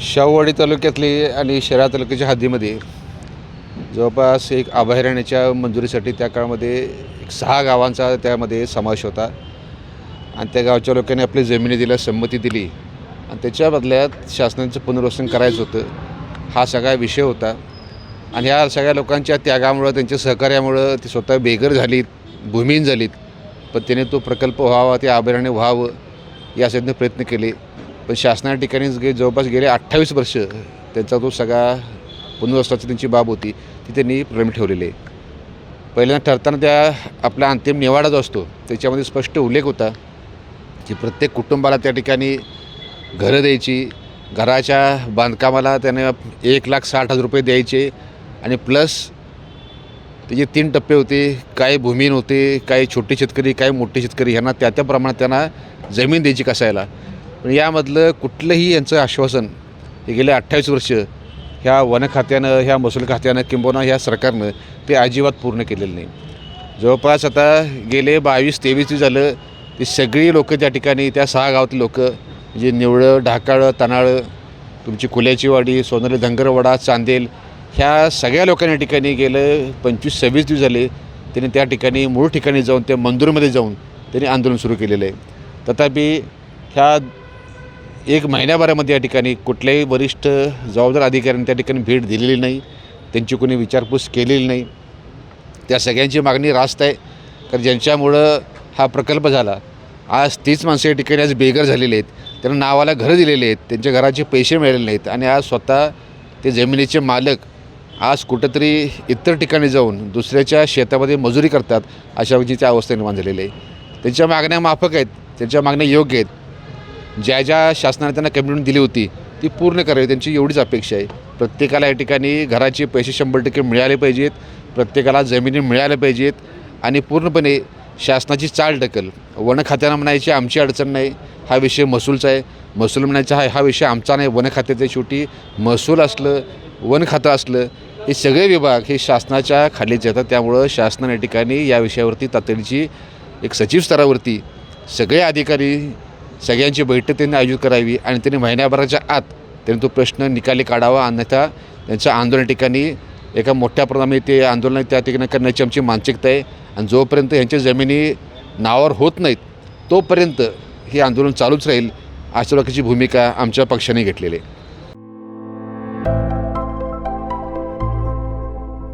शाहूवाडी तालुक्यातली आणि शहरा तालुक्याच्या हद्दीमध्ये जवळपास एक अभयारण्याच्या मंजुरीसाठी त्या काळामध्ये एक सहा गावांचा त्यामध्ये समावेश होता. आणि त्या गावच्या लोकांनी आपली जमिनी दिल्या संमती दिली. आणि त्याच्या बदल्यात शासनाचं पुनर्वसन करायचं होतं. हा सगळा विषय होता. आणि ह्या सगळ्या लोकांच्या त्यागामुळं त्यांच्या सहकार्यामुळं ती स्वतः बेघर झालीत भूमिहीन झालीत. पण त्याने तो प्रकल्प व्हावा ते अभयारण्य व्हावं यासाठी प्रयत्न केले. पण शासना ठिकाणी गे जवळपास गेले अठ्ठावीस वर्ष त्यांचा तो सगळा पुनर्वसनाची त्यांची बाब होती ती त्यांनी प्रलंबित ठेवलेली. आहे पहिल्यांदा ठरताना त्या आपला अंतिम निवाडा जो असतो त्याच्यामध्ये स्पष्ट उल्लेख होता की प्रत्येक कुटुंबाला त्या ठिकाणी घरं द्यायची घराच्या बांधकामाला त्याने एक लाख साठ हजार रुपये द्यायचे आणि प्लस त्याचे तीन टप्पे होते. काय भूमीहीन होते काही छोटे शेतकरी काही मोठे शेतकरी ह्यांना त्या त्या प्रमाणात त्यांना जमीन द्यायची कसायला. पण यामधलं कुठलंही यांचं आश्वासन हे गेले अठ्ठावीस वर्ष ह्या वन खात्यानं ह्या महसूल खात्यानं किंबहुना ह्या सरकारनं ते अजिबात पूर्ण केलेलं नाही. जवळपास आता गेले बावीस तेवीस झालं ती सगळी लोकं त्या ठिकाणी त्या सहा गावातली लोकं म्हणजे निवळं ढाकाळं तनाळं तुमची कुल्याची वाडी सोनाली धंगरवाडा चांदेल ह्या सगळ्या लोकांनी या ठिकाणी गेलं पंचवीस सव्वीस दिवस झाले त्यांनी त्या ठिकाणी मूळ ठिकाणी जाऊन त्या मंदिरमध्ये जाऊन त्यांनी आंदोलन सुरू केलेलं आहे. तथापि ह्या एक महिन्याभरामध्ये या ठिकाणी कुठल्याही वरिष्ठ जबाबदार अधिकाऱ्यांनी त्या ठिकाणी भेट दिलेली नाही त्यांची कोणी विचारपूस केलेली नाही. त्या सगळ्यांची मागणी रास्त आहे कारण ज्यांच्यामुळं हा प्रकल्प झाला आज तीच माणसं या ठिकाणी आज बेघर झालेली आहेत. त्यांना नावाला घरं दिलेले आहेत त्यांच्या घराचे पैसे मिळालेले नाहीत आणि आज स्वतः ते जमिनीचे मालक आज कुठंतरी इतर ठिकाणी जाऊन दुसऱ्याच्या शेतामध्ये मजुरी करतात अशा त्या अवस्था निर्माण झालेली आहे. त्यांच्या मागण्या माफक आहेत त्यांच्या मागण्या योग्य आहेत. ज्या ज्या शासनाने त्यांना कमिटमेंट दिली होती ती पूर्ण करावी त्यांची एवढीच अपेक्षा आहे. प्रत्येकाला या ठिकाणी घराचे पैसे शंभर टक्के मिळाले पाहिजेत प्रत्येकाला जमिनी मिळाल्या पाहिजेत आणि पूर्णपणे शासनाची चाल ढकल. वन खात्यानं म्हणायची आमची अडचण नाही हा विषय महसूलचा आहे. महसूल म्हणायचा हा हा विषय आमचा नाही वन खात्याच्या शेवटी. महसूल असलं वन खातं असलं हे सगळे विभाग हे शासनाच्या खालीच येतात. त्यामुळं शासनाने या ठिकाणी या विषयावरती तातडीची एक सचिव स्तरावरती सगळे अधिकारी सगळ्यांची बैठक त्यांनी आयोजित करावी आणि त्यांनी महिन्याभराच्या आत त्यांनी तो प्रश्न निकाली काढावा अन्यथा त्यांच्या आंदोलन ठिकाणी एका मोठ्या प्रमाणात ते आंदोलन त्या ठिकाणी करण्याची आमची मानसिकता आहे. आणि जोपर्यंत ह्यांच्या जमिनी नावावर होत नाहीत तोपर्यंत हे आंदोलन चालूच राहील अशा प्रकारची भूमिका आमच्या पक्षाने घेतलेली आहे.